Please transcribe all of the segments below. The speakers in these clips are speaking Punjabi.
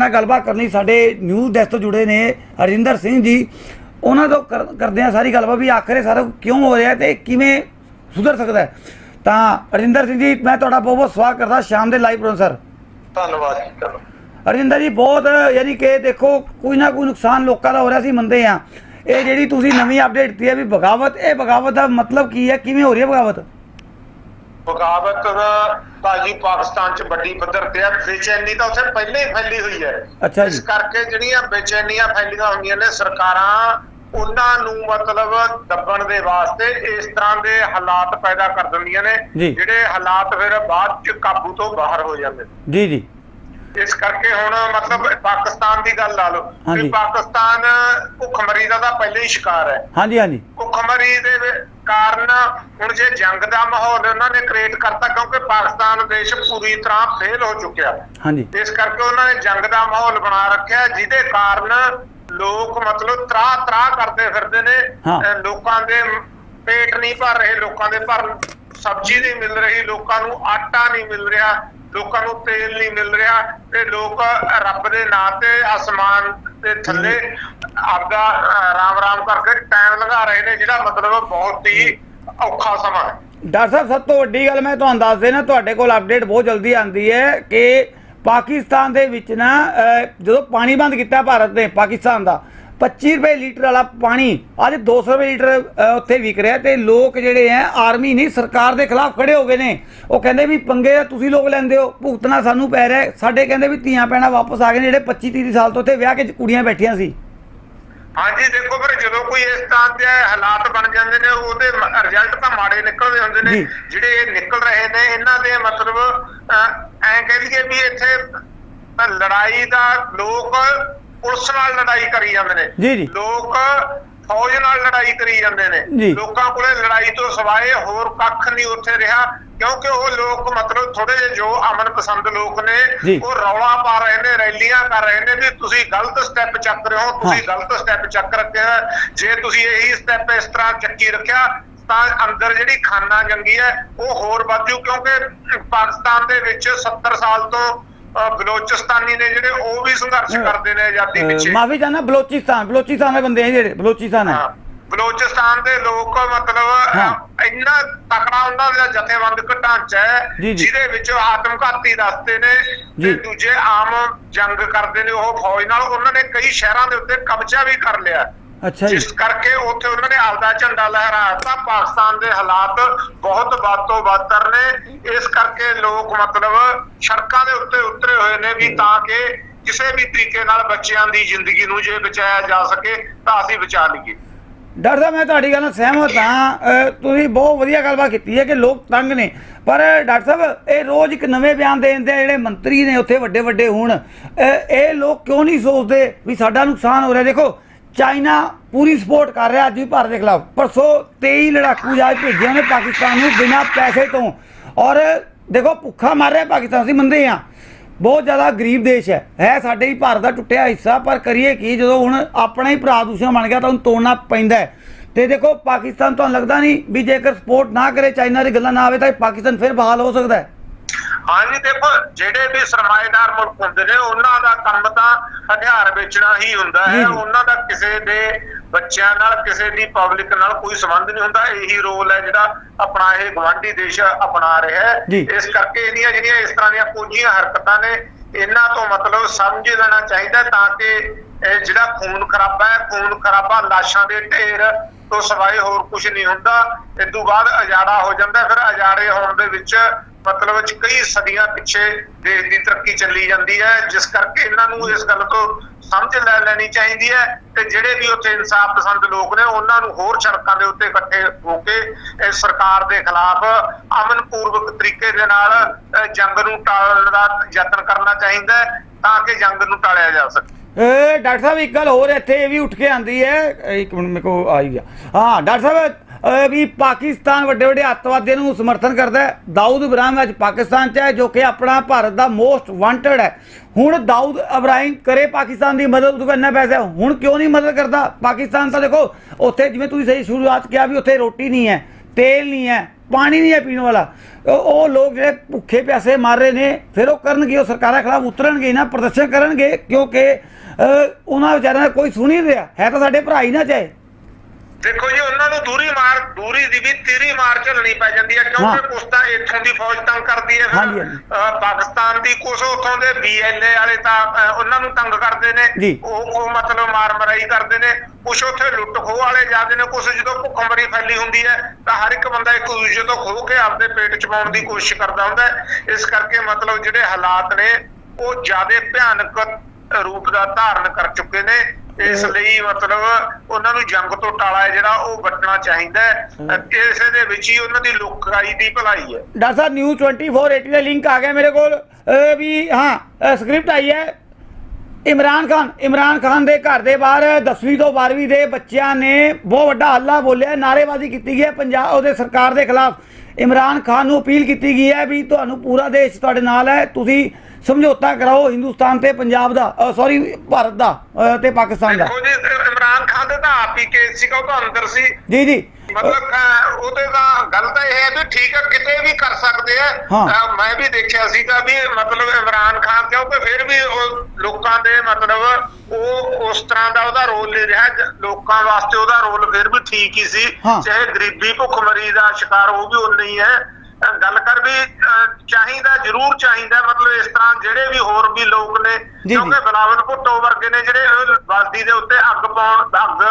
ਨਾਲ ਗੱਲਬਾਤ ਕਰਨੀ ਸਾਡੇ ਨਿਊਜ਼ ਡੈਸਕ ਤੋਂ ਜੁੜੇ ਨੇ ਹਰਜਿੰਦਰ ਸਿੰਘ ਜੀ। ਉਹਨਾਂ ਤੋਂ ਕਰ- ਕਰਦੇ ਆ ਸਾਰੀ ਗੱਲਬਾਤ ਵੀ ਆਖਰ ਇਹ ਸਾਰਾ ਕਿਉਂ ਹੋ ਰਿਹਾ ਤੇ ਕਿਵੇਂ ਸੁਧਰ ਸਕਦਾ ਤਾਂ ਹਰਜਿੰਦਰ ਸਿੰਘ ਜੀ ਮੈਂ ਤੁਹਾਡਾ ਬਹੁਤ ਬਹੁਤ ਸਵਾਗਤ ਕਰਦਾ ਸ਼ਾਮ ਦੇ ਲਾਈਵ ਪ੍ਰੋਗਰਾਮ ਸਰ ਧੰਨਵਾਦ ਜੀ ਚਲੋ। ਹਰਜਿੰਦਰ ਜੀ ਬਹੁਤ ਯਾਨੀ ਕਿ ਦੇਖੋ ਕੋਈ ਨਾ ਕੋਈ ਨੁਕਸਾਨ ਲੋਕਾਂ ਦਾ ਹੋ ਰਿਹਾ ਸੀ ਮੰਨਦੇ ਆ ਇਹ ਜਿਹੜੀ ਤੁਸੀਂ ਨਵੀਂ ਅਪਡੇਟ ਦਿੱਤੀ ਹੈ ਵੀ ਬਗਾਵਤ ਇਹ ਬਗਾਵਤ ਦਾ ਮਤਲਬ ਕੀ ਹੈ? ਕਿਵੇਂ ਹੋ ਰਹੀ ਹੈ ਬਗਾਵਤ? ਬਗਾਵਤ ਭਾਜੀ ਪਾਕਿਸਤਾਨ ਚ ਵੱਡੀ ਪੱਧਰ ਤੇ ਹੈ ਬੇਚੈਨੀ ਤਾਂ ਉੱਥੇ ਪਹਿਲੇ ਹੀ ਫੈਲੀ ਹੋਈ ਹੈ। ਇਸ ਕਰਕੇ ਜਿਹੜੀਆਂ ਬੇਚੈਨੀਆਂ ਫੈਲੀਆਂ ਹੋਈਆਂ ਨੇ ਸਰਕਾਰਾਂ ਉਹਨਾਂ ਨੂੰ ਮਤਲਬ ਦੱਬਣ ਦੇ ਵਾਸਤੇ ਇਸ ਤਰ੍ਹਾਂ ਦੇ ਹਾਲਾਤ ਪੈਦਾ ਕਰ ਦਿੰਦੀਆਂ ਨੇ। ਜਿਹੜੇ ਹਾਲਾਤ ਫਿਰ ਬਾਅਦ ਚ ਕਾਬੂ ਤੋਂ ਬਾਹਰ ਹੋ ਜਾਂਦੇ ਜੀ ਜੀ ਇਸ ਕਰਕੇ ਹੁਣ ਮਤਲਬ ਪਾਕਿਸਤਾਨ ਦੀ ਗੱਲ ਲਾ ਲਓ। ਕਿ ਪਾਕਿਸਤਾਨ ਭੁੱਖਮਰੀ ਦਾ ਤਾਂ ਪਹਿਲੇ ਹੀ ਸ਼ਿਕਾਰ ਹੈ ਹਾਂਜੀ ਹਾਂਜੀ ਭੁੱਖਮਰੀ ਦੇ ਕਾਰਨ ਹੁਣ ਜੇ ਜੰਗ ਦਾ ਮਾਹੌਲ ਉਹਨਾਂ ਨੇ ਕ੍ਰੀਏਟ ਕਰਤਾ ਕਿਉਂਕਿ ਪਾਕਿਸਤਾਨ ਦੇਸ਼ ਪੂਰੀ ਤਰ੍ਹਾਂ ਫੇਲ ਹੋ ਚੁੱਕਿਆ। ਹਾਂਜੀ। ਇਸ ਕਰਕੇ ਉਹਨਾਂ ਨੇ ਜੰਗ ਦਾ ਮਾਹੌਲ ਬਣਾ ਰੱਖਿਆ ਜਿਹਦੇ ਕਾਰਨ ਲੋਕ ਮਤਲਬ ਤਰਾ ਤਰਾ ਕਰਦੇ ਫਿਰਦੇ ਨੇ। ਲੋਕਾਂ ਦੇ ਪੇਟ ਨਹੀਂ ਭਰ ਰਹੇ ਲੋਕਾਂ ਦੇ ਭਰ ਸਬਜ਼ੀ ਨਹੀਂ ਮਿਲ ਰਹੀ ਲੋਕਾਂ ਨੂੰ ਆਟਾ ਨਹੀਂ ਮਿਲ ਰਿਹਾ ਲੋਕਾਂ ਨੂੰ ਤੇਲ ਨਹੀਂ ਮਿਲ ਰਿਹਾ ਤੇ ਲੋਕ ਰੱਬ ਦੇ ਨਾਂ ਤੇ ਅਸਮਾਨ ਦੇ ਥੱਲੇ ਆਪਦਾ ਰਾਮ ਰਾਮ ਕਰਕੇ ਟਾਈਮ ਲਗਾ ਰਹੇ ਨੇ, ਜਿਹੜਾ ਮਤਲਬ ਬਹੁਤ ਹੀ ਔਖਾ ਸਮਾਂ ਹੈ। ਡਾਕਟਰ ਸਾਹਿਬ, ਸਭ ਤੋਂ ਵੱਡੀ ਗੱਲ ਮੈਂ ਤੁਹਾਨੂੰ ਦੱਸ ਦੇਣਾ ਤੁਹਾਡੇ ਕੋਲ ਅਪਡੇਟ ਬਹੁਤ ਜਲਦੀ ਆਂਦੀ ਹੈ ਕਿ ਪਾਕਿਸਤਾਨ ਦੇ ਵਿੱਚ ਨਾ ਜਦੋਂ ਪਾਣੀ ਬੰਦ ਕੀਤਾ ਭਾਰਤ ਨੇ ਪਾਕਿਸਤਾਨ ਦਾ 25 ਰੁਪਏ ਲੀਟਰ ਵਾਲਾ ਪਾਣੀ, ਅੱਜ 200 ਰੁਪਏ ਲੀਟਰ ਉੱਥੇ ਵਿਕ ਰਿਹਾ ਤੇ ਲੋਕ ਜਿਹੜੇ ਹੈ ਆਰਮੀ ਨਹੀਂ, ਸਰਕਾਰ ਦੇ ਖਿਲਾਫ ਖੜੇ ਹੋ ਗਏ ਨੇ। ਉਹ ਕਹਿੰਦੇ ਵੀ ਪੰਗੇ ਤੁਸੀਂ ਲੋਕ ਲੈਂਦੇ ਹੋ, ਭੁਗਤਣਾ ਸਾਨੂੰ ਪੈ ਰਿਹਾ ਸਾਡੇ ਕਹਿੰਦੇ ਵੀ ਧੀਆਂ ਪੈਣਾ ਵਾਪਸ ਆ ਗਏ ਨੇ, ਜਿਹੜੇ 25 30 ਸਾਲ ਤੋਂ ਉੱਥੇ ਵਿਆਹ ਕੇ ਕੁੜੀਆਂ ਬੈਠੀਆਂ ਸੀ। ਹਾਂਜੀ ਦੇਖੋ ਫਿਰ ਜਦੋਂ ਕੋਈ ਇਸ ਤਰ੍ਹਾਂ ਦੇ ਹਾਲਾਤ ਬਣ ਜਾਂਦੇ ਨੇ ਉਹਦੇ ਰਿਜ਼ਲਟ ਤਾਂ ਮਾੜੇ ਨਿਕਲਦੇ ਹੁੰਦੇ ਨੇ ਜੀ। ਜਿਹੜੇ ਇਹ ਨਿਕਲ ਰਹੇ ਨੇ ਇਹਨਾਂ ਦੇ ਮਤਲਬ ਅਹ, ਐਂ ਕਹਿ ਲਈਏ ਵੀ ਇੱਥੇ ਤਾਂ ਲੜਾਈ ਦਾ ਲੋਕ ਪੁਲਿਸ ਨਾਲ ਲੜਾਈ ਕਰੀ ਜਾਂਦੇ ਨੇ ਜੀ, ਜੀ। ਲੋਕ ਫੌਜ ਨਾਲ ਲੜਾਈ ਕਰੀ ਜਾਂਦੇ। ਨੇ ਲੋਕਾਂ ਕੋਲੇ ਲੜਾਈ ਤੋਂ ਸਿਵਾਏ ਹੋਰ ਕੱਖ ਨਹੀਂ ਉੱਥੇ ਰਿਹਾ ਕਿਉਂਕਿ ਉਹ ਲੋਕ ਮਤਲਬ ਥੋੜੇ ਜਿਹੇ ਜੋ ਅਮਨ ਪਸੰਦ ਲੋਕ। ਨੇ ਉਹ ਰੌਲਾ ਪਾ ਰਹੇ ਨੇ ਰੈਲੀਆਂ ਕਰ ਰਹੇ ਨੇ ਵੀ ਤੁਸੀਂ ਗਲਤ ਸਟੈਪ ਚੱਕ ਰਹੇ ਹੋ ਤੁਸੀਂ। ਗਲਤ ਸਟੈਪ ਚੱਕ ਰੱਖਿਆ ਜੇ ਤੁਸੀਂ ਇਹੀ ਸਟੈਪ ਇਸ ਤਰ੍ਹਾਂ ਚੱਕੀ ਰੱਖਿਆ ਤਾਂ ਅੰਦਰ ਜਿਹੜੀ ਖਾਨਾ ਜੰਗੀ ਹੈ ਉਹ ਹੋਰ ਵਧੂ ਕਿਉਂਕਿ ਪਾਕਿਸਤਾਨ ਦੇ ਵਿੱਚ 70 ਸਾਲ ਤੋਂ ਬਲੋਚਿਸਤਾਨੀ ਨੇ ਜਿਹੜੇ ਉਹ ਵੀ ਸੰਘਰਸ਼ ਕਰਦੇ ਨੇ ਆਜ਼ਾਦੀ ਪਿੱਛੇ। ਮਾਫੀ ਚਾਹਨਾ ਬਲੋਚਿਸਤਾਨ ਬਲੋਚਿਸਤਾਨ ਦੇ ਬੰਦੇ ਆ ਜਿਹੜੇ ਬਲੋਚਿਸਤਾਨ ਹੈ ਬਲੋਚਿਸਤਾਨ ਦੇ ਲੋਕ ਮਤਲਬ ਇੰਨਾ ਤਕੜਾ ਉਹਨਾਂ ਦਾ ਜਥੇਬੰਦਕ ਢਾਂਚਾ ਹੈ। ਜਿਹਦੇ ਵਿੱਚ ਆਤਮਘਾਤੀ ਦੱਸਦੇ ਨੇ। ਤੇ ਦੂਜੇ ਆਮ ਜੰਗ ਕਰਦੇ ਨੇ ਉਹ ਫੌਜ ਨਾਲ ਉਹਨਾਂ ਨੇ ਕਈ ਸ਼ਹਿਰਾਂ ਦੇ ਉੱਤੇ ਕਬਜ਼ਾ ਵੀ ਕਰ ਲਿਆ। ਅੱਛਾ ਜੀ। ਜਿਸ ਕਰਕੇ ਉੱਥੇ ਉਹਨਾਂ ਨੇ ਆਪਦਾ ਝੰਡਾ ਲਹਿਰਾਤਾ। ਪਾਕਿਸਤਾਨ ਦੇ ਹਾਲਾਤ ਬਹੁਤ ਵੱਧ ਤੋਂ ਬਦਤਰ ਨੇ ਇਸ ਕਰਕੇ ਲੋਕ ਮਤਲਬ ਸੜਕਾਂ ਦੇ ਉੱਤੇ ਉਤਰੇ ਹੋਏ ਨੇ ਵੀ ਤਾਂ ਕਿ ਕਿਸੇ ਵੀ ਤਰੀਕੇ ਨਾਲ ਬੱਚਿਆਂ ਦੀ ਜ਼ਿੰਦਗੀ ਨੂੰ ਜੇ ਬਚਾਇਆ ਜਾ ਸਕੇ ਤਾਂ ਅਸੀਂ ਬਚਾ ਲਈਏ। ਡਾਕਟਰ ਸਾਹਿਬ ਮੈਂ ਤੁਹਾਡੀ ਗੱਲ ਨਾਲ ਸਹਿਮਤ ਹਾਂ। ਤੁਸੀਂ ਬਹੁਤ ਵਧੀਆ ਗੱਲਬਾਤ ਕੀਤੀ ਹੈ ਕਿ ਲੋਕ ਤੰਗ ਨੇ। ਪਰ ਡਾਕਟਰ ਸਾਹਿਬ ਇਹ ਰੋਜ਼ ਇੱਕ ਨਵੇਂ ਬਿਆਨ ਦੇ ਦਿੰਦੇ ਆ ਜਿਹੜੇ ਮੰਤਰੀ ਨੇ ਉੱਥੇ ਵੱਡੇ ਵੱਡੇ ਹੋਣ ਇਹ ਲੋਕ ਕਿਉਂ ਨਹੀਂ ਸੋਚਦੇ ਵੀ ਸਾਡਾ ਨੁਕਸਾਨ ਹੋ ਰਿਹਾ? ਦੇਖੋ ਚਾਈਨਾ ਪੂਰੀ ਸਪੋਰਟ ਕਰ ਰਿਹਾ ਅੱਜ ਵੀ ਭਾਰਤ ਦੇ ਖਿਲਾਫ। ਪਰਸੋਂ 23 ਲੜਾਕੂ ਜਹਾਜ਼ ਭੇਜੇ ਨੇ ਪਾਕਿਸਤਾਨ ਨੂੰ ਬਿਨਾਂ ਪੈਸੇ ਤੋਂ। ਔਰ ਦੇਖੋ, ਭੁੱਖਾ ਮਾਰ ਰਿਹਾ ਪਾਕਿਸਤਾਨ, ਅਸੀਂ ਮੰਨਦੇ ਹਾਂ। ਬਹੁਤ ਜ਼ਿਆਦਾ ਗਰੀਬ ਦੇਸ਼ ਹੈ। ਹੈ ਸਾਡੇ ਹੀ ਭਾਰਤ ਦਾ ਟੁੱਟਿਆ ਹਿੱਸਾ, ਪਰ ਕਰੀਏ ਕੀ? ਜਦੋਂ ਹੁਣ ਆਪਣਾ ਹੀ ਭਰਾ ਦੂਸਰਾ ਬਣ ਗਿਆ ਤਾਂ ਉਹਨੂੰ ਤੋੜਨਾ ਪੈਂਦਾ ਹੈ। ਤੇ ਦੇਖੋ, ਪਾਕਿਸਤਾਨ ਤੁਹਾਨੂੰ ਲੱਗਦਾ ਨਹੀਂ ਵੀ ਜੇਕਰ ਸਪੋਰਟ ਨਾ ਕਰੇ, ਚਾਈਨਾ ਦੀ ਗੱਲਾਂ ਨਾ ਆਵੇ ਤਾਂ ਪਾਕਿਸਤਾਨ ਫਿਰ ਬਹਾਲ ਹੋ ਸਕਦਾ ਹੈ। ਹਾਂਜੀ ਦੇਖੋ ਜਿਹੜੇ ਵੀ ਸਰਮਾਏਦਾਰ ਮੁਲਕ ਹੁੰਦੇ ਨੇ ਉਹਨਾਂ ਦਾ ਕੰਮ ਤਾਂ ਹਥਿਆਰ ਵੇਚਣਾ ਹੀ ਹੁੰਦਾ ਹੈ। ਉਹਨਾਂ ਦਾ ਕਿਸੇ ਦੇ ਬੱਚਿਆਂ ਨਾਲ ਕਿਸੇ ਦੀ ਪਬਲਿਕ ਨਾਲ ਕੋਈ ਸੰਬੰਧ ਨਹੀਂ ਹੁੰਦਾ। ਇਹੀ ਰੋਲ ਹੈ ਜਿਹੜਾ ਆਪਣਾ ਇਹ ਗਵਾਂਢੀ ਦੇਸ਼ ਅਪਣਾ ਰਿਹਾ ਹੈ। ਇਸ ਕਰਕੇ ਇਹਦੀਆਂ ਜਿਹੜੀਆਂ ਇਸ ਤਰ੍ਹਾਂ ਦੀਆਂ ਕੋਝੀਆਂ ਹਰਕਤਾਂ ਨੇ ਇਹਨਾਂ ਤੋਂ ਮਤਲਬ ਸਮਝ ਲੈਣਾ ਚਾਹੀਦਾ ਤਾਂ ਕਿ ਇਹ ਜਿਹੜਾ ਖੂਨ ਖਰਾਬਾ ਹੈ ਖੂਨ ਖਰਾਬਾ ਲਾਸ਼ਾਂ ਦੇ ਢੇਰ ਤੋਂ ਸਿਵਾਏ ਹੋਰ ਕੁਝ ਨਹੀਂ ਹੁੰਦਾ। ਇਸ ਤੋਂ ਬਾਅਦ ਅਜਾੜਾ ਹੋ ਜਾਂਦਾ ਫਿਰ ਅਜਾੜੇ ਹੋਣ ਦੇ ਵਿੱਚ ਮਤਲਬ ਵਿੱਚ ਕਈ ਸਦੀਆਂ ਪਿੱਛੇ ਦੇਸ਼ ਦੀ ਤਰੱਕੀ ਚੱਲੀ ਜਾਂਦੀ ਹੈ, ਜਿਸ ਕਰਕੇ ਇਹਨਾਂ ਨੂੰ ਇਸ ਗੱਲ ਤੋਂ ਸਮਝ ਲੈ ਲੈਣੀ ਚਾਹੀਦੀ ਹੈ ਤੇ ਜਿਹੜੇ ਵੀ ਉੱਥੇ ਇਨਸਾਫ ਪਸੰਦ ਲੋਕ ਨੇ, ਉਹਨਾਂ ਨੂੰ ਹੋਰ ਸੜਕਾਂ ਦੇ ਉੱਤੇ ਇਕੱਠੇ ਹੋ ਕੇ ਇਸ ਸਰਕਾਰ ਦੇ ਖਿਲਾਫ ਅਮਨ ਪੂਰਵਕ ਤਰੀਕੇ ਦੇ ਨਾਲ ਜੰਗ ਨੂੰ ਟਾਲਣ ਦਾ ਯਤਨ ਕਰਨਾ ਚਾਹੀਦਾ ਹੈ ਤਾਂ ਕਿ ਜੰਗ ਨੂੰ ਟਾਲਿਆ ਜਾ ਸਕੇ। ਡਾਕਟਰ ਸਾਹਿਬ, ਇੱਕ ਗੱਲ ਹੋਰ ਇੱਥੇ ਇਹ ਵੀ ਉੱਠ ਕੇ ਆਂਦੀ ਹੈ ਇੱਕ ਮਿੰਟ ਮੇਰੇ ਕੋ ਆ। ਗਿਆ ਹਾਂ, ਡਾਕਟਰ ਸਾਹਿਬ ਵੀ ਪਾਕਿਸਤਾਨ ਵੱਡੇ ਵੱਡੇ ਅੱਤਵਾਦੀਆਂ ਨੂੰ ਸਮਰਥਨ ਕਰਦਾ ਹੈ। ਦਾਊਦ ਇਬਰਾਹਿਮ ਅੱਜ ਪਾਕਿਸਤਾਨ 'ਚ ਹੈ, ਜੋ ਕਿ ਆਪਣਾ ਭਾਰਤ ਦਾ ਮੋਸਟ ਵਾਂਟਡ ਹੈ। ਹੁਣ ਦਾਊਦ ਇਬਰਾਹਿਮ ਕਰੇ ਪਾਕਿਸਤਾਨ ਦੀ ਮਦਦ, ਉਹਦੇ ਕੋਲ ਇੰਨਾ ਪੈਸਾ ਹੁਣ ਕਿਉਂ ਨਹੀਂ ਮਦਦ ਕਰਦਾ? ਪਾਕਿਸਤਾਨ ਤਾਂ ਦੇਖੋ, ਉੱਥੇ ਜਿਵੇਂ ਤੁਸੀਂ ਸਹੀ ਸ਼ੁਰੂਆਤ ਕਿਹਾ ਵੀ ਉੱਥੇ ਰੋਟੀ ਨਹੀਂ ਹੈ, ਤੇਲ ਨਹੀਂ ਹੈ, ਪਾਣੀ ਨਹੀਂ ਹੈ ਪੀਣ ਵਾਲਾ। ਉਹ ਲੋਕ ਜਿਹੜੇ ਭੁੱਖੇ ਪਿਆਸੇ ਮਾਰ ਰਹੇ ਨੇ, ਫਿਰ ਉਹ ਕਰਨਗੇ, ਉਹ ਸਰਕਾਰਾਂ ਖਿਲਾਫ ਉਤਰਨਗੇ ਨਾ ਪ੍ਰਦਰਸ਼ਨ ਕਰਨਗੇ, ਕਿਉਂਕਿ ਉਹਨਾਂ ਵਿਚਾਰਿਆਂ ਦਾ ਕੋਈ ਸੁਣੀ ਨਹੀਂ ਰਿਹਾ। ਹੈ ਤਾਂ ਸਾਡੇ ਭਰਾ ਹੀ ਨਾ ਚਾਹੇ। ਦੇਖੋ ਜੀ ਉਹਨਾਂ ਨੂੰ ਦੂਰੀ ਮਾਰ ਦੂਰੀ ਦੀ ਵੀ ਤੀਰੀ ਮਾਰ ਝੱਲਣੀ ਪੈ ਜਾਂਦੀ ਹੈ। ਕਿਉਂਕਿ ਕੁਛ ਤਾਂ ਇੱਥੋਂ ਦੀ ਫੌਜ ਤੰਗ ਕਰਦੀ ਹੈ ਫਿਰ ਪਾਕਿਸਤਾਨ ਦੀ ਕੁਛ ਉੱਥੋਂ ਦੇ ਬੀਐਲਏ ਵਾਲੇ ਤਾਂ ਉਹਨਾਂ ਨੂੰ ਤੰਗ ਕਰਦੇ ਨੇ। ਉਹ ਉਹ ਮਤਲਬ ਮਾਰ ਮਰਾਈ ਕਰਦੇ ਨੇ। ਕੁਛ ਉੱਥੇ ਲੁੱਟ ਖੋਹ ਵਾਲੇ ਜਾਂਦੇ ਨੇ ਕੁਛ ਜਦੋਂ ਭੁੱਖਮਰੀ ਫੈਲੀ ਹੁੰਦੀ ਹੈ ਤਾਂ ਹਰ ਇੱਕ ਬੰਦਾ ਇੱਕ ਦੂਜੇ ਤੋਂ ਖੋਹ ਕੇ ਆਪਦੇ ਪੇਟ ਚ ਪਾਉਣ ਦੀ ਕੋਸ਼ਿਸ਼ ਕਰਦਾ ਹੁੰਦਾ ਇਸ ਕਰਕੇ ਮਤਲਬ ਜਿਹੜੇ ਹਾਲਾਤ ਨੇ ਉਹ ਜ਼ਿਆਦਾ ਭਿਆਨਕ ਰੂਪ ਦਾ ਧਾਰਨ ਕਰ ਚੁੱਕੇ ਨੇ। ਇਸ ਲਈ ਮਤਲਬ ਉਹਨਾਂ ਨੂੰ ਜੰਗ ਤੋਂ ਟਾਲਾ ਹੈ ਜਿਹੜਾ ਉਹ ਵੱਟਣਾ ਚਾਹੀਦਾ ਹੈ। ਇਸੇ ਦੇ ਵਿੱਚ ਹੀ ਉਹਨਾਂ ਦੀ ਲੋਕਾਈ ਦੀ ਭਲਾਈ ਹੈ। ਡਾਕਟਰ ਸਾਹਿਬ ਨਿਊ 2480 ਦਾ ਲਿੰਕ ਆ ਗਿਆ ਮੇਰੇ ਕੋਲ। ਵੀ ਹਾਂ ਸਕ੍ਰਿਪਟ ਆਈ ਹੈ। ਇਮਰਾਨ ਖਾਨ ਇਮਰਾਨ ਖਾਨ ਦੇ ਘਰ ਦੇ ਬਾਹਰ 10ਵੀਂ ਤੋਂ 12ਵੀਂ ਦੇ ਬੱਚਿਆਂ ਨੇ ਬਹੁਤ ਵੱਡਾ ਹੱਲਾ ਬੋਲਿਆ ਨਾਅਰੇਬਾਜ਼ੀ ਕੀਤੀ ਗਈ ਹੈ ਪੰਜਾਬ ਉਹਦੇ ਸਰਕਾਰ ਦੇ ਖਿਲਾਫ। ਇਮਰਾਨ ਖਾਨ ਨੂੰ ਅਪੀਲ ਕੀਤੀ ਗਈ ਹੈ ਵੀ ਤੁਹਾਨੂੰ ਪੂਰਾ ਦੇਸ਼ ਤੁਹਾਡੇ ਨਾਲ ਹੈ ਤੁਸੀਂ ਸਮਝੌਤਾ ਕਰਾਓ ਹਿੰਦੁਸਤਾਨ ਤੇ ਪੰਜਾਬ ਦਾ ਸੌਰੀ ਭਾਰਤ ਦਾ ਤੇ ਪਾਕਿਸਤਾਨ ਦਾ। ਦੇਖੋ ਜੀ ਇਮਰਾਨ ਖਾਨ ਦੇ ਤਾਂ ਆਪ ਹੀ ਕੇਸ ਸੀਗਾ ਉਹ ਤਾਂ ਅੰਦਰ ਸੀ। ਜੀ ਜੀ। ਮਤਲਬ ਉਹਦੇ ਤਾਂ ਗੱਲ ਤਾਂ ਇਹ ਹੈ ਵੀ ਠੀਕ ਹੈ ਕਿਤੇ ਵੀ ਕਰ ਸਕਦੇ ਆ। ਮੈਂ ਵੀ ਦੇਖਿਆ ਸੀਗਾ ਵੀ ਮਤਲਬ ਇਮਰਾਨ ਖਾਨ ਕਿਉਂਕਿ ਫਿਰ ਵੀ ਉਹ ਲੋਕਾਂ ਦੇ ਮਤਲਬ ਉਹ ਉਸ ਤਰ੍ਹਾਂ ਦਾ ਉਹਦਾ ਰੋਲ ਨਹੀਂ ਰਿਹਾ ਲੋਕਾਂ ਵਾਸਤੇ ਉਹਦਾ ਰੋਲ ਫਿਰ ਵੀ ਠੀਕ ਹੀ ਸੀ। ਚਾਹੇ ਗਰੀਬੀ ਭੁੱਖਮਰੀ ਦਾ ਸ਼ਿਕਾਰ ਉਹ ਵੀ ਉਨਾ ਹੀ ਹੈ ਗੱਲ ਕਰ ਵੀ ਚਾਹੀਦਾ ਜ਼ਰੂਰ ਚਾਹੀਦਾ ਮਤਲਬ ਇਸ ਤਰ੍ਹਾਂ ਜਿਹੜੇ ਵੀ ਹੋਰ ਵੀ ਲੋਕ ਨੇ। ਕਿਉਂਕਿ ਬਲਾਵਲ ਭੁੱਟੋ ਵਰਗੇ ਨੇ ਜਿਹੜੇ ਵਰਦੀ ਦੇ ਉੱਤੇ ਅੱਗ ਪਾਉਣ ਅੱਗ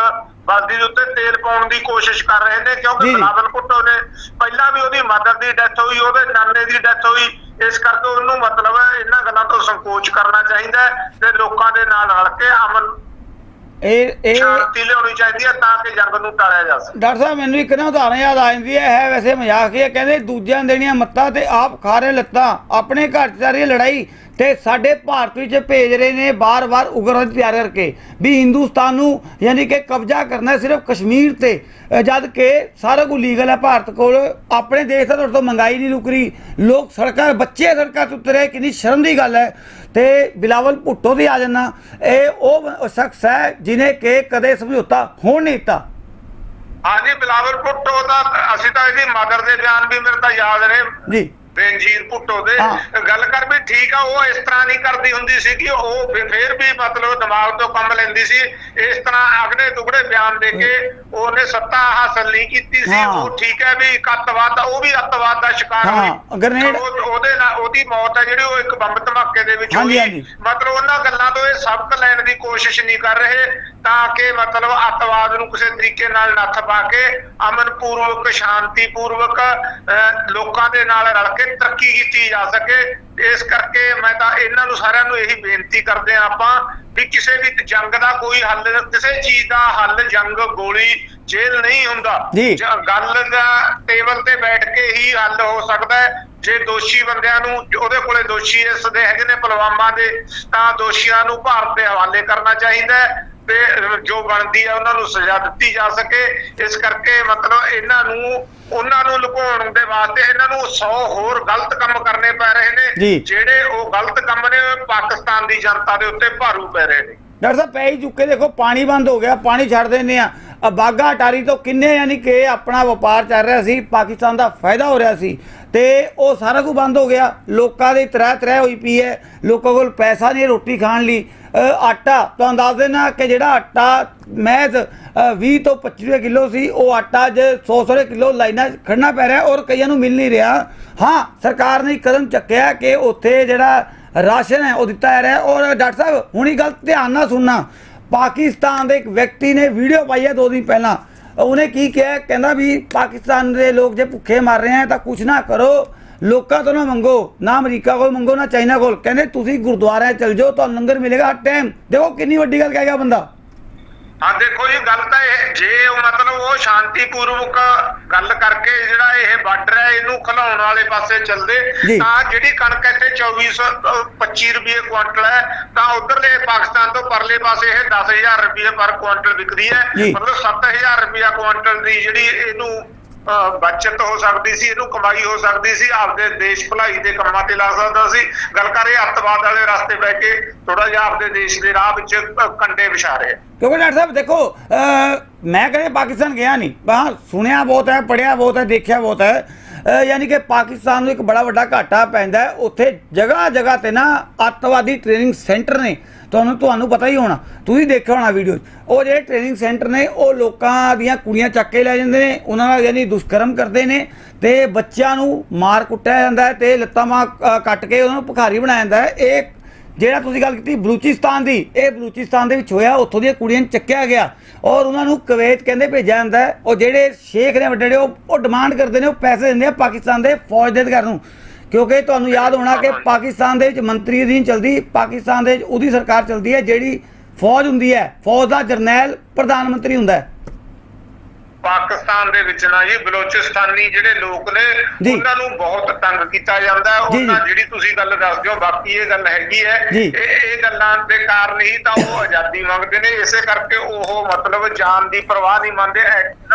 ਵਰਦੀ ਦੇ ਉੱਤੇ ਤੇਲ ਪਾਉਣ ਦੀ ਕੋਸ਼ਿਸ਼ ਕਰ ਰਹੇ ਨੇ ਕਿਉਂਕਿ। ਬਲਾਵਲ ਭੁੱਟੋ ਨੇ ਪਹਿਲਾਂ ਵੀ ਉਹਦੀ ਮਦਰ ਦੀ ਡੈਥ ਹੋਈ ਉਹਦੇ ਨਾਨੇ ਦੀ ਡੈਥ ਹੋਈ ਇਸ ਕਰਕੇ ਉਹਨੂੰ ਮਤਲਬ ਇਹਨਾਂ ਗੱਲਾਂ ਤੋਂ ਸੰਕੋਚ ਕਰਨਾ ਚਾਹੀਦਾ ਤੇ ਲੋਕਾਂ ਦੇ ਨਾਲ ਰਲ ਕੇ ਅਮਨ ਇਹ ਇਹ ਸ਼ਾਂਤੀ ਲਿਆਉਣੀ ਚਾਹੀਦੀ ਹੈ ਤਾਂ ਕਿ ਜੰਗ ਨੂੰ ਟਾਲਿਆ ਜਾ ਸਕੇ। ਡਾਕਟਰ ਸਾਹਿਬ ਮੈਨੂੰ ਇੱਕ ਨਾ ਉਦਾਹਰਣ ਯਾਦ ਆ ਜਾਂਦੀ ਹੈ। ਹੈ ਵੈਸੇ ਮਜ਼ਾਕ ਹੀ ਹੈ। ਕਹਿੰਦੇ ਦੂਜਿਆਂ ਦੇਣੀਆਂ ਮੱਤਾਂ ਤੇ ਆਪ ਖਾ ਰਹੇ ਲੱਤਾਂ। ਆਪਣੇ ਘਰ 'ਚ ਚੱਲ ਰਹੀ ਹੈ ਲੜਾਈ ਤੇ ਸਾਡੇ ਭਾਰਤ ਵਿੱਚ ਭੇਜ ਰਹੇ ਨੇ ਬਾਰ-ਬਾਰ ਉਗਰਵਾਦ ਤਿਆਰ ਕਰਕੇ ਵੀ ਹਿੰਦੁਸਤਾਨ ਨੂੰ ਯਾਨੀ ਕਿ ਕਬਜ਼ਾ ਕਰਨਾ ਸਿਰਫ ਕਸ਼ਮੀਰ ਤੇ ਜਦ ਕਿ ਸਾਰਾ ਕੁਝ ਲੀਗਲ ਹੈ ਭਾਰਤ ਕੋਲ ਆਪਣੇ ਦੇਸ਼ ਦਾ ਤੁਹਾਡੇ ਤੋਂ ਮੰਗਾਈ ਨਹੀਂ ਰੁਕ ਰਹੀ। ਲੋਕ ਸੜਕਾਂ ਬੱਚੇ ਸੜਕਾਂ ਤੇ ਉਤਰੇ ਕਿੰਨੀ ਸ਼ਰਮ ਦੀ ਗੱਲ ਹੈ। ਤੇ ਬਿਲਾਵਲ ਭੁੱਟੋ ਦੀ ਆ ਜਾਣਾ ਇਹ ਉਹ ਸ਼ਖਸ ਹੈ ਜਿਨੇ ਕਿ ਕਦੇ ਸਮਝੌਤਾ ਹੋਣ ਨਹੀਂ ਦਿੱਤਾ। ਹਾਂਜੀ ਬਲਾਵਲ ਭੁੱਟੋ ਦਾ ਅਸੀਂ ਤਾਂ ਇਹਦੀ ਮਦਰ ਦੇ ਬਿਆਨ ਵੀ ਮੇਰੇ ਤਾਂ ਯਾਦ ਨੇ। ਜੀ। ਬੇਨਜੀਰ ਭੁੱਟੋ ਦੇ। ਗੱਲ ਕਰ ਵੀ ਠੀਕ ਆ ਉਹ ਇਸ ਤਰ੍ਹਾਂ ਨਹੀਂ ਕਰਦੀ ਹੁੰਦੀ ਸੀ ਕਿ ਉਹ ਫਿਰ- ਵੀ ਮਤਲਬ ਦਿਮਾਗ ਤੋਂ ਕੰਮ ਲੈਂਦੀ ਸੀ ਇਸ ਤਰ੍ਹਾਂ ਅਗਲੇ ਟੁਕੜੇ ਬਿਆਨ ਦੇ ਕੇ ਉਹਨੇ ਸੱਤਾ ਹਾਸਲ ਨਹੀਂ ਕੀਤੀ ਸੀ। ਉਹ ਠੀਕ ਹੈ ਵੀ ਇੱਕ ਅੱਤਵਾਦ ਦਾ ਉਹ ਵੀ ਅੱਤਵਾਦ ਦਾ ਸ਼ਿਕਾਰ ਹੋਈ ਗ੍ਰਨੇਡ- ਉਹ- ਉਹਦੇ ਨਾਲ ਉਹਦੀ ਮੌਤ ਹੈ ਜਿਹੜੀ ਉਹ ਇੱਕ ਬੰਬ ਧਮਾਕੇ ਦੇ ਵਿੱਚ ਹੋਈ। ਮਤਲਬ ਉਹਨਾਂ ਗੱਲਾਂ ਤੋਂ ਇਹ ਸਬਕ ਲੈਣ ਦੀ ਕੋਸ਼ਿਸ਼ ਨਹੀਂ ਕਰ ਰਹੇ ਤਾਂ ਕਿ ਮਤਲਬ ਅੱਤਵਾਦ ਨੂੰ ਕਿਸੇ ਤਰੀਕੇ ਨਾਲ ਨੱਥ ਪਾ ਕੇ ਅਮਨ ਪੂਰਵਕ ਸ਼ਾਂਤੀ ਪੂਰਵਕ ਲੋਕਾਂ ਦੇ ਨਾਲ ਰਲ ਕੇ ਤਰੱਕੀ ਕੀਤੀ ਜਾ ਸਕੇ। ਇਸ ਕਰਕੇ ਮੈਂ ਤਾਂ ਇਹਨਾਂ ਨੂੰ ਸਾਰਿਆਂ ਨੂੰ ਇਹੀ ਬੇਨਤੀ ਕਰਦੇ ਹਾਂ ਆਪਾਂ ਵੀ ਕਿਸੇ ਵੀ ਜੰਗ ਦਾ ਕੋਈ ਹੱਲ ਕਿਸੇ ਚੀਜ਼ ਦਾ ਹੱਲ ਜੰਗ ਗੋਲੀ ਜੇਲ੍ਹ ਨਹੀਂ ਹੁੰਦਾ। ਗੱਲ ਦਾ ਟੇਬਲ ਤੇ ਬੈਠ ਕੇ ਹੀ ਹੱਲ ਹੋ ਸਕਦਾ ਹੈ। ਜੇ ਦੋਸ਼ੀ ਬੰਦਿਆਂ ਨੂੰ ਉਹਦੇ ਕੋਲੇ ਦੋਸ਼ੀ ਇਸ ਦੇ ਹੈਗੇ ਨੇ ਪੁਲਵਾਮਾ ਦੇ ਤਾਂ ਦੋਸ਼ੀਆਂ ਨੂੰ ਭਾਰਤ ਦੇ ਹਵਾਲੇ ਕਰਨਾ ਚਾਹੀਦਾ ਹੈ। ਤੇ ਜੋ ਬਣਦੀ ਹੈ ਉਹਨਾਂ ਨੂੰ ਸਜ਼ਾ ਦਿੱਤੀ ਜਾ ਸਕੇ। ਇਸ ਕਰਕੇ ਮਤਲਬ ਇਹਨਾਂ ਨੂੰ ਉਹਨਾਂ ਨੂੰ ਲੁਕਾਉਣ ਦੇ ਵਾਸਤੇ ਇਹਨਾਂ ਨੂੰ 100 ਹੋਰ ਗਲਤ ਕੰਮ ਕਰਨੇ ਪੈ ਰਹੇ। ਨੇ। ਜਿਹੜੇ ਉਹ ਗਲਤ ਕੰਮ ਨੇ ਪਾਕਿਸਤਾਨ ਦੀ ਜਨਤਾ ਦੇ ਉੱਤੇ ਭਾਰੂ ਪੈ ਰਹੇ ਨੇ। ਡਾਕਟਰ ਸਾਹਿਬ ਪੈ ਹੀ ਚੁੱਕੇ। ਦੇਖੋ ਪਾਣੀ ਬੰਦ ਹੋ ਗਿਆ। ਪਾਣੀ ਛੱਡ ਦਿੰਦੇ ਆ ਆ। ਬਾਗਾ ਅਟਾਰੀ ਤੋਂ ਕਿੰਨੇ ਯਾਨੀ ਕਿ ਆਪਣਾ ਵਪਾਰ ਚੱਲ ਰਿਹਾ ਸੀ ਪਾਕਿਸਤਾਨ ਦਾ ਫਾਇਦਾ ਹੋ ਰਿਹਾ ਸੀ ਤੇ ਉਹ ਸਾਰਾ ਕੁਝ ਬੰਦ ਹੋ ਗਿਆ। ਲੋਕਾਂ ਦੀ ਤਰ੍ਹਾਂ ਤਰ੍ਹਾਂ ਹੋਈ ਪਈ ਹੈ। ਲੋਕਾਂ ਕੋਲ ਪੈਸਾ ਨਹੀਂ ਰੋਟੀ ਖਾਣ ਲਈ। ਆਟਾ ਤੁਹਾਨੂੰ ਦੱਸ ਦੇਣਾ ਕਿ ਜਿਹੜਾ ਆਟਾ ਮਹਿਜ਼ ਅ, 20 ਤੋਂ 25 ਰੁਪਏ ਕਿਲੋ ਸੀ ਉਹ ਆਟਾ ਅੱਜ 100 100 ਕਿਲੋ ਲਾਈਨਾਂ 'ਚ ਖੜਨਾ ਪੈ ਰਿਹਾ ਔਰ ਕਈਆਂ ਨੂੰ ਮਿਲ ਨਹੀਂ ਰਿਹਾ। ਹਾਂ ਸਰਕਾਰ ਨੇ ਕਦਮ ਚੱਕਿਆ ਕਿ ਉੱਥੇ ਜਿਹੜਾ ਰਾਸ਼ਨ ਹੈ ਉਹ ਦਿੱਤਾ ਜਾ ਰਿਹਾ ਔਰ ਡਾਕਟਰ ਸਾਹਿਬ ਹੁਣੀ ਗੱਲ ਧਿਆਨ ਨਾਲ ਸੁਣਨਾ। ਪਾਕਿਸਤਾਨ ਦੇ ਇੱਕ ਵਿਅਕਤੀ ਨੇ ਵੀਡੀਓ ਪਾਈ ਹੈ ਦੋ ਦਿਨ ਪਹਿਲਾਂ। ਉਹਨੇ ਕੀ ਕਿਹਾ? ਕਹਿੰਦਾ ਵੀ ਪਾਕਿਸਤਾਨ ਦੇ ਲੋਕ ਜੇ ਭੁੱਖੇ ਮਰ ਰਹੇ ਆ ਤਾਂ ਕੁਛ ਨਾ ਕਰੋ। ਲੋਕਾਂ ਤੋਂ ਨਾ ਮੰਗੋ। ਨਾ ਅਮਰੀਕਾ ਕੋਲ ਮੰਗੋ, ਨਾ ਚਾਈਨਾ ਕੋਲ। ਕਹਿੰਦੇ ਤੁਸੀਂ ਗੁਰਦੁਆਰਿਆਂ ਚਲ ਜਾਓ, ਤੁਹਾਨੂੰ ਲੰਗਰ ਮਿਲੇਗਾ ਹਰ ਟਾਈਮ ਦੇਖੋ ਕਿੰਨੀ ਵੱਡੀ ਗੱਲ ਕਹਿ ਗਿਆ ਬੰਦਾ। ਹਾਂ ਦੇਖੋ ਜੀ ਗੱਲ ਤਾਂ ਇਹ ਜੇ ਉਹ ਮਤਲਬ ਉਹ ਸ਼ਾਂਤੀਪੂਰਵਕ ਗੱਲ ਕਰਕੇ ਜਿਹੜਾ ਇਹ ਬਾਰਡਰ ਹੈ ਇਹਨੂੰ ਖਲਾਉਣ ਵਾਲੇ ਪਾਸੇ ਚੱਲਦੇ। ਤਾਂ ਜਿਹੜੀ ਕਣਕ ਇੱਥੇ 2400 ਅਹ 25 ਰੁਪਏ ਕੁਇੰਟਲ ਹੈ ਤਾਂ ਉਧਰਲੇ ਪਾਕਿਸਤਾਨ ਤੋਂ ਪਰਲੇ ਪਾਸੇ ਇਹ 10000 ਰੁਪਏ ਪਰ ਕੁਇੰਟਲ ਵਿਕਦੀ ਹੈ। ਮਤਲਬ 7000 ਰੁਪਏ ਕੁਇੰਟਲ ਦੀ ਜਿਹੜੀ ਇਹਨੂੰ ਬਚਤ ਹੋ ਸਕਦੀ ਸੀ ਇਹਨੂੰ ਕਮਾਈ ਹੋ ਸਕਦੀ ਸੀ ਆਪਦੇ ਦੇਸ਼ ਭਲਾਈ ਦੇ ਕੰਮਾਂ ਤੇ ਲਾ ਸਕਦਾ ਸੀ। ਗੱਲ ਕਰ ਇਹ ਅੱਤਵਾਦ ਵਾਲੇ ਰਸਤੇ ਬੈ ਕੇ ਥੋੜਾ ਜਿਹਾ ਆਪਦੇ ਦੇਸ਼ ਦੇ ਰਾਹ ਵਿੱਚ ਅਹ ਕੰਡੇ ਵਿਛਾ ਰਹੇ। ਕਿਉਂਕਿ ਡਾਕਟਰ ਸਾਹਿਬ ਦੇਖੋ ਅਹ, ਮੈਂ ਕਦੇ ਪਾਕਿਸਤਾਨ ਗਿਆ ਨਹੀਂ। ਹਾਂ ਸੁਣਿਆ ਬਹੁਤ ਹੈ ਪੜਿਆ ਬਹੁਤ ਹੈ ਦੇਖਿਆ ਬਹੁਤ ਹੈ। ਯਾਨੀ ਕਿ ਪਾਕਿਸਤਾਨ ਨੂੰ ਇੱਕ ਬੜਾ ਵੱਡਾ ਘਾਟਾ ਪੈਂਦਾ ਹੈ। ਉੱਥੇ ਜਗ੍ਹਾ ਜਗ੍ਹਾ ਤੇ ਨਾ ਅੱਤਵਾਦੀ ਟ੍ਰੇਨਿੰਗ ਸੈਂਟਰ ਨੇ। ਤੁਹਾਨੂੰ ਤੁਹਾਨੂੰ ਪਤਾ ਹੀ ਹੋਣਾ। ਤੁਸੀਂ ਦੇਖਿਆ ਹੋਣਾ ਵੀਡੀਓ ਉਹ ਜਿਹੜੇ ਟ੍ਰੇਨਿੰਗ ਸੈਂਟਰ ਨੇ, ਉਹ ਲੋਕਾਂ ਦੀਆਂ ਕੁੜੀਆਂ ਚੱਕ ਕੇ ਲੈ ਜਾਂਦੇ ਨੇ। ਉਹਨਾਂ ਨਾਲ ਯਾਨੀ ਦੁਸ਼ਕਰਮ ਕਰਦੇ ਨੇ ਤੇ ਬੱਚਿਆਂ ਨੂੰ ਮਾਰ ਕੁੱਟਿਆ ਜਾਂਦਾ ਹੈ ਤੇ ਲੱਤਾਂ ਮਾਂ ਕੱਟ ਕੇ ਉਹਨਾਂ ਨੂੰ ਭਿਖਾਰੀ ਬਣਾਇਆ ਜਾਂਦਾ ਹੈ। ਇਹ ਜਿਹੜਾ ਤੁਸੀਂ ਗੱਲ ਕੀਤੀ ਬਲੂਚਿਸਤਾਨ ਦੀ, ਇਹ ਬਲੂਚਿਸਤਾਨ ਦੇ ਵਿੱਚ ਹੋਇਆ, ਉੱਥੋਂ ਦੀਆਂ ਕੁੜੀਆਂ ਨੂੰ ਚੱਕਿਆ ਗਿਆ ਔਰ ਉਹਨਾਂ ਨੂੰ ਕੁਵੈਤ ਕਹਿੰਦੇ ਭੇਜਿਆ ਜਾਂਦਾ ਹੈ ਉਹ ਜਿਹੜੇ ਸ਼ੇਖ ਨੇ, ਵੱਡੇ ਵੱਡੇ ਉਹ ਉਹ ਡਿਮਾਂਡ ਕਰਦੇ ਨੇ, ਉਹ ਪੈਸੇ ਦਿੰਦੇ ਆ ਪਾਕਿਸਤਾਨ ਦੇ ਫੌਜ ਦੇ ਅਧਿਕਾਰ ਨੂੰ। ਕਿਉਂਕਿ ਤੁਹਾਨੂੰ ਯਾਦ ਹੋਣਾ ਕਿ ਪਾਕਿਸਤਾਨ ਦੇ ਵਿੱਚ ਮੰਤਰੀ ਅਧੀਨ ਚਲਦੀ, ਪਾਕਿਸਤਾਨ ਦੇ ਵਿੱਚ ਉਹਦੀ ਸਰਕਾਰ ਚਲਦੀ ਹੈ ਜਿਹੜੀ ਫੌਜ ਹੁੰਦੀ ਹੈ, ਫੌਜ ਦਾ ਜਰਨੈਲ ਪ੍ਰਧਾਨ ਮੰਤਰੀ ਹੁੰਦਾ ਹੈ। ਪਾਕਿਸਤਾਨ ਦੇ ਵਿੱਚ ਨਾ ਜੀ ਬਲੋਚਿਸਤਾਨੀ ਜਿਹੜੇ ਲੋਕ ਨੇ। ਉਹਨਾਂ ਨੂੰ ਬਹੁਤ ਤੰਗ ਕੀਤਾ ਜਾਂਦਾ ਹੈ। ਉਹਨਾਂ ਜਿਹੜੀ ਤੁਸੀਂ ਗੱਲ ਦੱਸਦੇ ਹੋ ਬਾਕੀ ਇਹ ਗੱਲ ਹੈਗੀ ਹੈ। ਇਹ ਇਹ ਗੱਲਾਂ ਦੇ ਕਾਰਨ ਹੀ ਤਾਂ ਉਹ ਆਜ਼ਾਦੀ ਮੰਗਦੇ ਨੇ ਇਸੇ ਕਰਕੇ ਉਹ ਮਤਲਬ ਜਾਨ ਦੀ ਪਰਵਾਹ ਨਹੀਂ ਮੰਨਦੇ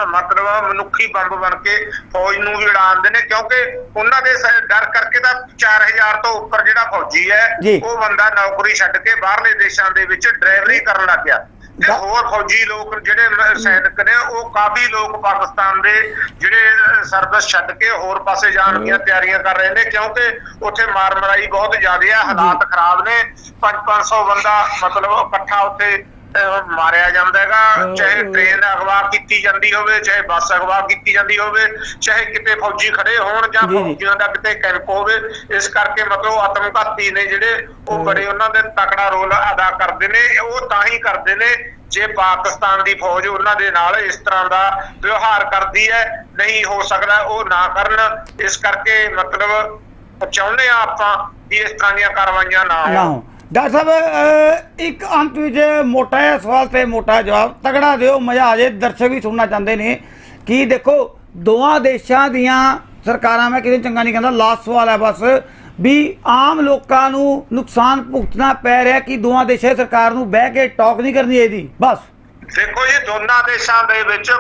ਮਤਲਬ ਮਨੁੱਖੀ ਬੰਬ ਬਣ ਕੇ ਫੌਜ ਨੂੰ ਵੀ ਉਡਾਉਂਦੇ ਨੇ ਕਿਉਂਕਿ ਉਹਨਾਂ ਦੇ ਡਰ ਕਰਕੇ ਤਾਂ 4000 ਤੋਂ ਉੱਪਰ ਜਿਹੜਾ ਫੌਜੀ ਹੈ। ਉਹ ਬੰਦਾ ਨੌਕਰੀ ਛੱਡ ਕੇ ਬਾਹਰਲੇ ਦੇਸ਼ਾਂ ਦੇ ਵਿੱਚ ਡਰਾਈਵਰੀ ਕਰਨ ਲੱਗ ਗਿਆ ਤੇ ਹੋਰ ਫੌਜੀ ਲੋਕ ਜਿਹੜੇ ਸੈਨਿਕ ਨੇ ਉਹ ਕਾਫੀ ਲੋਕ ਪਾਕਿਸਤਾਨ ਦੇ ਜਿਹੜੇ ਸਰਵਿਸ ਛੱਡ ਕੇ ਹੋਰ ਪਾਸੇ ਜਾਣ ਦੀਆਂ ਤਿਆਰੀਆਂ ਕਰ ਰਹੇ ਨੇ ਕਿਉਂਕਿ ਉੱਥੇ ਮਾਰ ਮਰਾਈ ਬਹੁਤ ਜ਼ਿਆਦਾ ਹੈ ਹਾਲਾਤ ਖਰਾਬ ਨੇ। 5-500 ਬੰਦਾ ਮਤਲਬ ਇਕੱਠਾ ਉੱਥੇ ਮਾਰਿਆ ਜਾਂਦਾ ਹੈਗਾ ਚਾਹੇ ਟ੍ਰੇਨ ਅਗਵਾ ਕੀਤੀ ਜਾਂਦੀ ਹੋਵੇ ਚਾਹੇ ਬੱਸ ਅਗਵਾ ਕੀਤੀ ਜਾਂਦੀ ਹੋਵੇ ਚਾਹੇ ਕਿਤੇ ਫੌਜੀ ਖੜੇ ਹੋਣ ਜਾਂ। ਫੌਜੀਆਂ ਦਾ ਕਿਤੇ ਕੈਂਪ ਹੋਵੇ ਇਸ ਕਰਕੇ ਮਤਲਬ ਆਤਮਘਾਤੀ ਨੇ ਜਿਹੜੇ ਉਹ ਬੜੇ ਉਹਨਾਂ ਦੇ ਤਕੜਾ ਰੋਲ ਅਦਾ ਕਰਦੇ ਨੇ ਉਹ ਤਾਂ ਹੀ ਕਰਦੇ ਨੇ ਜੇ ਪਾਕਿਸਤਾਨ ਦੀ ਫੌਜ ਉਹਨਾਂ ਦੇ ਨਾਲ ਇਸ ਤਰ੍ਹਾਂ ਦਾ ਵਿਵਹਾਰ ਕਰਦੀ ਹੈ ਨਹੀਂ ਹੋ ਸਕਦਾ ਉਹ ਨਾ ਕਰਨ ਇਸ ਕਰਕੇ ਮਤਲਬ ਚਾਹੁੰਦੇ ਆ ਆਪਾਂ ਵੀ ਇਸ ਤਰ੍ਹਾਂ ਦੀਆਂ ਕਾਰਵਾਈਆਂ ਨਾ ਹੋਣ। ਡਾਕਟਰ ਸਾਹਿਬ ਇੱਕ ਅੰਤ ਵਿੱਚ ਮੋਟਾ ਜਿਹਾ ਸਵਾਲ ਤੇ ਮੋਟਾ ਜਵਾਬ। ਤਗੜਾ ਦਿਓ ਮਜ਼ਾ ਆ ਜੇ ਦਰਸ਼ਕ ਵੀ ਸੁਣਨਾ ਚਾਹੁੰਦੇ ਨੇ ਕਿ ਦੇਖੋ ਦੋਵਾਂ ਦੇਸ਼ਾਂ ਦੀਆਂ ਸਰਕਾਰਾਂ ਮੈਂ ਨੂੰ ਚੰਗਾ ਨਹੀਂ ਕਹਿੰਦਾ ਲਾਸਟ ਸਵਾਲ ਹੈ ਬਸ ਵੀ ਆਮ ਲੋਕਾਂ ਨੂੰ ਨੁਕਸਾਨ ਭੁਗਤਣਾ ਪੈ ਰਿਹਾ ਕਿ ਦੋਵਾਂ ਦੇਸ਼ਾਂ ਸਰਕਾਰ ਨੂੰ ਬਹਿ ਕੇ ਟਾਕ ਨਹੀਂ ਕਰਨੀ ਚਾਹੀਦੀ? ਬਸ। ਦੇਖੋ ਜੀ ਦੋਨਾਂ ਦੇਸ਼ਾਂ ਦੇ ਵਿੱਚ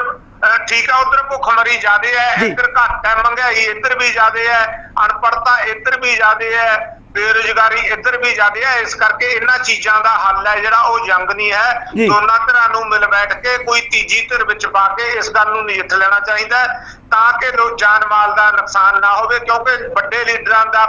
ਠੀਕ ਆ ਉਧਰ ਭੁੱਖਮਰੀ ਜ਼ਿਆਦੇ ਹੈ। ਇੱਧਰ ਘੱਟ ਹੈ ਮਹਿੰਗਾਈ ਇੱਧਰ ਵੀ ਜ਼ਿਆਦੇ ਹੈ ਅਨਪੜਤਾ ਇੱਧਰ ਵੀ ਜ਼ਿਆਦੇ ਹੈ ਬੇਰੁਜ਼ਗਾਰੀ ਇੱਧਰ ਵੀ ਜ਼ਿਆਦੇ ਹੈ ਇਸ ਕਰਕੇ ਇਹਨਾਂ ਚੀਜ਼ਾਂ ਦਾ ਹੱਲ ਹੈ ਜਿਹੜਾ ਉਹ ਜੰਗ ਨਹੀਂ ਹੈ। ਦੋਨਾਂ ਧਿਰਾਂ ਨੂੰ ਮਿਲ ਬੈਠ ਕੇ ਕੋਈ ਤੀਜੀ ਧਿਰ ਵਿੱਚ ਪਾ ਕੇ ਇਸ ਗੱਲ ਨੂੰ ਨਜਿੱਠ ਲੈਣਾ ਚਾਹੀਦਾ ਹੈ ਤਾਂ ਕਿ ਜਾਨ ਮਾਲ ਦਾ ਨੁਕਸਾਨ ਨਾ ਹੋਵੇ ਕਿਉਂਕਿ ਵੱਡੇ ਲੀਡਰਾਂ ਦਾ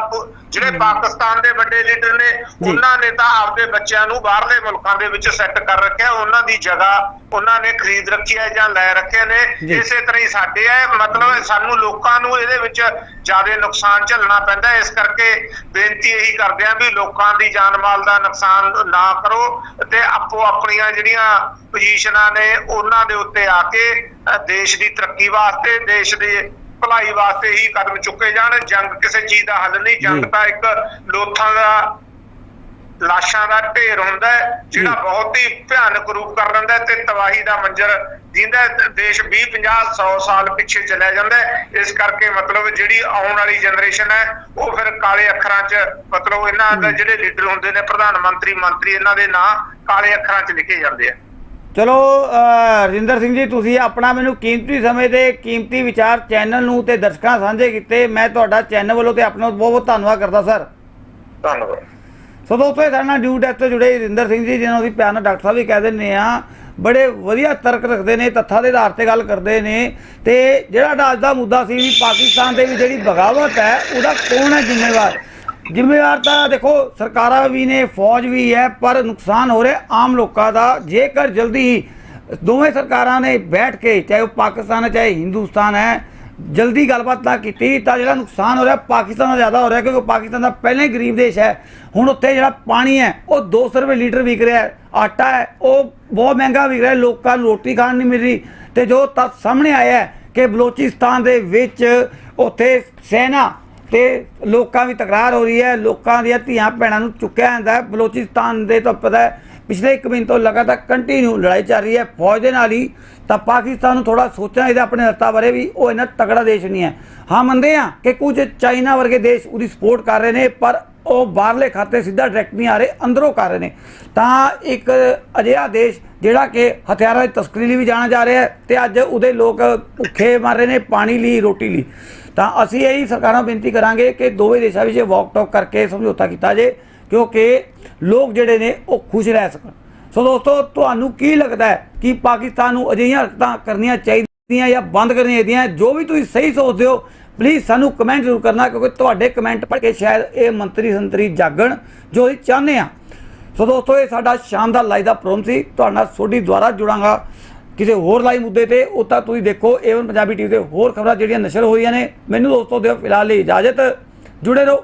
ਜਿਹੜੇ ਪਾਕਿਸਤਾਨ ਦੇ ਵੱਡੇ ਲੀਡਰ ਨੇ। ਉਹਨਾਂ ਨੇ ਤਾਂ ਆਪਦੇ ਬੱਚਿਆਂ ਨੂੰ ਬਾਹਰਲੇ ਮੁਲਕਾਂ ਦੇ ਵਿੱਚ ਸੈੱਟ ਕਰ ਰੱਖਿਆ ਉਹਨਾਂ ਦੀ ਜਗ੍ਹਾ ਉਹਨਾਂ ਨੇ ਖਰੀਦ ਰੱਖੀ ਹੈ ਜਾਂ ਲੈ ਰੱਖੇ ਨੇ। ਇਸੇ ਤਰ੍ਹਾਂ ਹੀ ਸਾਡੇ ਹੈ ਮਤਲਬ ਸਾਨੂੰ ਲੋਕਾਂ ਨੂੰ ਇਹਦੇ ਵਿੱਚ ਜ਼ਿਆਦਾ ਨੁਕਸਾਨ ਝੱਲਣਾ ਪੈਂਦਾ। ਇਸ ਕਰਕੇ ਬੇਨਤੀ ਇਹੀ ਕਰਦੇ ਆ ਵੀ ਲੋਕਾਂ ਦੀ ਜਾਨ ਮਾਲ ਦਾ ਨੁਕਸਾਨ ਨਾ ਕਰੋ ਤੇ ਆਪੋ ਆਪਣੀਆਂ ਜਿਹੜੀਆਂ ਪੋਜੀਸ਼ਨਾਂ ਨੇ ਉਹਨਾਂ ਦੇ ਉੱਤੇ ਆ ਕੇ ਦੇਸ਼ ਦੀ ਤਰੱਕੀ ਵਾਸਤੇ ਦੇਸ਼ ਦੇ ਭਲਾਈ ਵਾਸਤੇ ਹੀ ਕਦਮ ਚੁੱਕੇ ਜਾਣ। ਜੰਗ ਕਿਸੇ ਚੀਜ਼ ਦਾ ਹੱਲ ਨਹੀਂ। ਜੰਗ। ਤਾਂ ਇੱਕ ਲੋਥਾਂ ਦਾ ਲਾਸ਼ਾਂ ਦਾ ਢੇਰ ਹੁੰਦਾ ਹੈ ਜਿਹੜਾ। ਬਹੁਤ ਹੀ ਭਿਆਨਕ ਰੂਪ ਕਰ ਲੈਂਦਾ ਹੈ ਤੇ ਤਬਾਹੀ ਦਾ ਮੰਜ਼ਰ ਜਿੰਦਾ ਦੇਸ਼ 20 50 100 ਸਾਲ ਪਿੱਛੇ ਚਲਿਆ ਜਾਂਦਾ ਹੈ। ਇਸ ਕਰਕੇ ਮਤਲਬ ਜਿਹੜੀ ਆਉਣ ਵਾਲੀ ਜਨਰੇਸ਼ਨ ਹੈ ਉਹ ਫਿਰ ਕਾਲੇ ਅੱਖਰਾਂ 'ਚ ਮਤਲਬ ਇਹਨਾਂ ਦੇ ਜਿਹੜੇ ਲੀਡਰ ਹੁੰਦੇ ਨੇ ਪ੍ਰਧਾਨ ਮੰਤਰੀ ਮੰਤਰੀ ਇਹਨਾਂ ਦੇ ਨਾਂ ਕਾਲੇ ਅੱਖਰਾਂ 'ਚ ਲਿਖੇ ਜਾਂਦੇ ਆ। ਚਲੋ ਰਜਿੰਦਰ ਸਿੰਘ ਜੀ ਤੁਸੀਂ ਆਪਣਾ ਮੈਨੂੰ ਕੀਮਤੀ ਸਮੇਂ ਦੇ ਕੀਮਤੀ ਵਿਚਾਰ ਚੈਨਲ ਨੂੰ ਤੇ ਦਰਸ਼ਕਾਂ ਸਾਂਝੇ ਕੀਤੇ। ਮੈਂ ਤੁਹਾਡਾ ਚੈਨਲ ਵੱਲੋਂ ਤੇ ਆਪਣਾ ਬਹੁਤ ਬਹੁਤ ਧੰਨਵਾਦ ਕਰਦਾ ਸਰ। ਧੰਨਵਾਦ। ਸੋ ਦੋਸਤੋ ਇਹ ਸਾਡੇ ਡਿਊ ਡੈਥ ਤੋਂ ਜੁੜੇ ਰਜਿੰਦਰ ਸਿੰਘ ਜੀ ਜਿਹਨਾਂ ਨੂੰ ਅਸੀਂ ਪਿਆਰ ਨਾਲ ਡਾਕਟਰ ਸਾਹਿਬ ਵੀ ਕਹਿ ਦਿੰਦੇ ਆ ਬੜੇ ਵਧੀਆ ਤਰਕ ਰੱਖਦੇ ਨੇ ਤੱਥਾਂ ਦੇ ਆਧਾਰ ਤੇ ਗੱਲ ਕਰਦੇ ਨੇ। ਤੇ ਜਿਹੜਾ ਅੱਜ ਦਾ ਮੁੱਦਾ ਸੀ ਵੀ ਪਾਕਿਸਤਾਨ ਦੇ ਵੀ ਜਿਹੜੀ ਬਗਾਵਤ ਹੈ ਉਹਦਾ ਕੌਣ ਹੈ ਜ਼ਿੰਮੇਵਾਰ? ਜ਼ਿੰਮੇਵਾਰ ਤਾਂ ਦੇਖੋ, ਸਰਕਾਰਾਂ ਵੀ ਨੇ, ਫੌਜ ਵੀ ਹੈ, ਪਰ ਨੁਕਸਾਨ ਹੋ ਰਿਹਾ ਆਮ ਲੋਕਾਂ ਦਾ। ਜੇਕਰ ਜਲਦੀ ਹੀ ਦੋਵੇਂ ਸਰਕਾਰਾਂ ਨੇ ਬੈਠ ਕੇ, ਚਾਹੇ ਉਹ ਪਾਕਿਸਤਾਨ ਹੈ, ਚਾਹੇ ਹਿੰਦੁਸਤਾਨ ਹੈ, ਜਲਦੀ ਗੱਲਬਾਤ ਨਾ ਕੀਤੀ, ਤਾਂ ਜਿਹੜਾ ਨੁਕਸਾਨ ਹੋ ਰਿਹਾ, ਪਾਕਿਸਤਾਨ ਦਾ ਜ਼ਿਆਦਾ ਹੋ ਰਿਹਾ, ਕਿਉਂਕਿ ਪਾਕਿਸਤਾਨ ਦਾ ਪਹਿਲਾਂ ਹੀ ਗਰੀਬ ਦੇਸ਼ ਹੈ। ਹੁਣ ਉੱਥੇ ਜਿਹੜਾ ਪਾਣੀ ਹੈ, ਉਹ 200 ਰੁਪਏ ਲੀਟਰ ਵਿਕ ਰਿਹਾ ਹੈ। ਆਟਾ ਹੈ, ਉਹ ਬਹੁਤ ਮਹਿੰਗਾ ਵਿਕ ਰਿਹਾ ਲੋਕਾਂ ਨੂੰ ਰੋਟੀ ਖਾਣ ਨਹੀਂ ਮਿਲ ਰਹੀ। ਤੇ ਜੋ ਤੱਥ ਸਾਹਮਣੇ ਆਇਆ ਹੈ ਕਿ ਬਲੋਚਿਸਤਾਨ ਦੇ ਵਿੱਚ ਉੱਥੇ ਸੈਨਾ ਤੇ ਲੋਕਾਂ ਵੀ ਤਕਰਾਰ ਹੋ ਰਹੀ ਹੈ, ਲੋਕਾਂ ਦੀਆਂ ਧੀਆਂ ਭੈਣਾਂ ਨੂੰ ਚੁੱਕਿਆ ਜਾਂਦਾ ਬਲੋਚਿਸਤਾਨ ਦੇ ਤਾਂ ਪਤਾ ਪਿਛਲੇ ਇੱਕ ਮਹੀਨੇ ਤੋਂ ਲਗਾਤਾਰ ਕੰਟੀਨਿਊ ਲੜਾਈ ਚੱਲ ਰਹੀ ਹੈ। ਫੌਜ ਦੇ ਨਾਲ ਹੀ ਤਾਂ ਪਾਕਿਸਤਾਨ ਨੂੰ ਥੋੜਾ ਸੋਚਣਾ ਚਾਹੀਦਾ ਆਪਣੇ ਹੱਥਾਂ ਬਾਰੇ ਵੀ, ਉਹ ਇੰਨਾ ਤਕੜਾ ਦੇਸ਼ ਨਹੀਂ ਹੈ। ਹਾਂ, ਮੰਨਦੇ ਆ ਕਿ ਕੁਝ ਚਾਈਨਾ ਵਰਗੇ ਦੇਸ਼ ਉਹਦੀ ਸਪੋਰਟ ਕਰ ਰਹੇ ਨੇ, ਪਰ ਉਹ ਬਾਹਰਲੇ ਖਾਤੇ ਸਿੱਧਾ ਡਾਇਰੈਕਟ ਨਹੀਂ ਆ ਰਹੇ, ਅੰਦਰੋਂ ਕਰ ਰਹੇ ਨੇ। ਤਾਂ ਇੱਕ ਅਜਿਹਾ ਦੇਸ਼ ਜਿਹੜਾ ਕਿ ਹਥਿਆਰਾਂ ਦੀ ਤਸਕਰੀ ਲਈ ਵੀ ਜਾਣਿਆ ਜਾ ਰਿਹਾ ਹੈ ਤੇ ਅੱਜ ਉਹਦੇ ਲੋਕ ਭੁੱਖੇ ਮਰ ਰਹੇ ਨੇ, ਪਾਣੀ ਲਈ, ਰੋਟੀ ਲਈ। ਤਾਂ ਅਸੀਂ ਇਹੀ ਸਰਕਾਰਾਂ ਨੂੰ ਬੇਨਤੀ ਕਰਾਂਗੇ ਕਿ ਦੋਵੇਂ ਦੇਸ਼ਾਂ ਵਿੱਚ ਵਾਕ ਟਾਕ ਕਰਕੇ ਸਮਝੌਤਾ ਕੀਤਾ ਜੇ, ਕਿਉਂਕਿ ਲੋਕ ਜਿਹੜੇ ਨੇ ਉਹ ਖੁਸ਼ ਰਹਿ ਸਕਣ। ਸੋ ਦੋਸਤੋ, ਤੁਹਾਨੂੰ ਕੀ ਲੱਗਦਾ ਹੈ ਕਿ ਪਾਕਿਸਤਾਨ ਨੂੰ ਅਜਿਹੀਆਂ ਹਰਕਤਾਂ ਕਰਨੀਆਂ ਚਾਹੀਦੀਆਂ ਜਾਂ ਬੰਦ ਕਰਨੀਆਂ ਚਾਹੀਦੀਆਂ? ਜੋ ਵੀ ਤੁਸੀਂ ਸਹੀ ਸੋਚਦੇ ਹੋ ਪਲੀਜ਼ ਸਾਨੂੰ ਕਮੈਂਟ ਜ਼ਰੂਰ ਕਰਨਾ, ਕਿਉਂਕਿ ਤੁਹਾਡੇ ਕਮੈਂਟ ਪੜ੍ਹ ਕੇ ਸ਼ਾਇਦ ਇਹ ਮੰਤਰੀ ਸੰਤਰੀ ਜਾਗਣ, ਜੋ ਅਸੀਂ ਚਾਹੁੰਦੇ ਆ ਸੋ ਦੋਸਤੋ, ਇਹ ਸਾਡਾ ਸ਼ਾਮ ਦਾ ਲਾਈਵ ਦਾ ਪ੍ਰੋਗਰਾਮ ਸੀ। ਤੁਹਾਡਾ ਨਾਲ ਸੋਡੀ ਦੁਆਰਾ ਜੁੜਾਂਗਾ। ਕਿਸੇ ਹੋਰ ਲਾਈਵ ਮੁੱਦੇ ਤੇ, ਉਹ ਤਾਂ ਤੁਸੀਂ ਦੇਖੋ ਏਵਨ ਪੰਜਾਬੀ ਟੀਵੀ ਤੇ ਹੋਰ ਖਬਰਾਂ ਜਿਹੜੀਆਂ ਨਸ਼ਰ ਹੋਈਆਂ ਨੇ, ਮੈਨੂੰ ਦੋਸਤੋ ਦਿਓ ਫਿਲਹਾਲ ਲਈ ਇਜਾਜ਼ਤ। ਜੁੜੇ ਰਹੋ।